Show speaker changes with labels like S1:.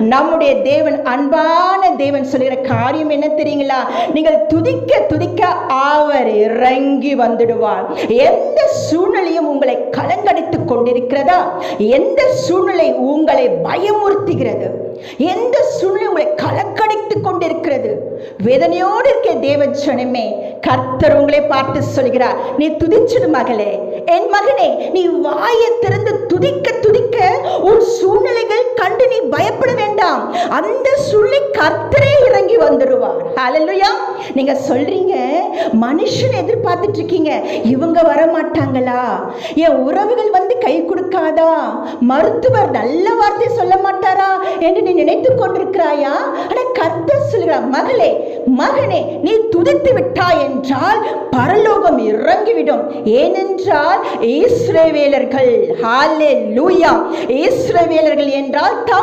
S1: நம்முடைய தேவன் அன்பான தேவன் சொல்லுகிற காரியம் என்ன தெரியுங்களா? நீங்கள் துதிக்க துதிக்க அவர் இறங்கி வந்துடுவார். எந்த சூழ்நிலையும் உங்களை கலங்கடித்து கொண்டிருக்கிறதா? எந்த சூழ்நிலை உங்களை பயமுறுத்துகிறது? எந்த சூழ்நிலை உங்களை கலக்கடித்து கொண்டிருக்கிறது? வேதனையோடு இருக்க தேவஜனமே கர்த்தர் உங்களை பார்த்து சொல்கிறார் நீ துதிச்சிடு மகளே. என் மகனே நீ வாயை திறந்து துதிக்க துதிக்க உன் வேண்டாம். அந்த சுழி கர்த்தரே இறங்கி வந்துடுவார் ஹalleluya நீங்க சொல்றீங்க மனுஷன் எதிர்பார்த்துட்டு இருக்கீங்க இவங்க வர மாட்டாங்களா என் உறவுகள் வந்து கை கொடுக்காதா? மருத்துவர் நல்ல வார்த்தை சொல்ல மாட்டாரா? என்று நீ நினைத்து கொண்டிருக்கிறாயா? ஆனா கர்த்தர் சொல்கிறார் மகளே மகனே நீ துதித்து விட்டாய் என்றால் பரலோகம் இறங்கிவிடும். ஏனென்றால் இஸ்ரேவேலர்கள் ஹாலே லூயா இஸ்ரேவேலர்கள் என்றால் தம்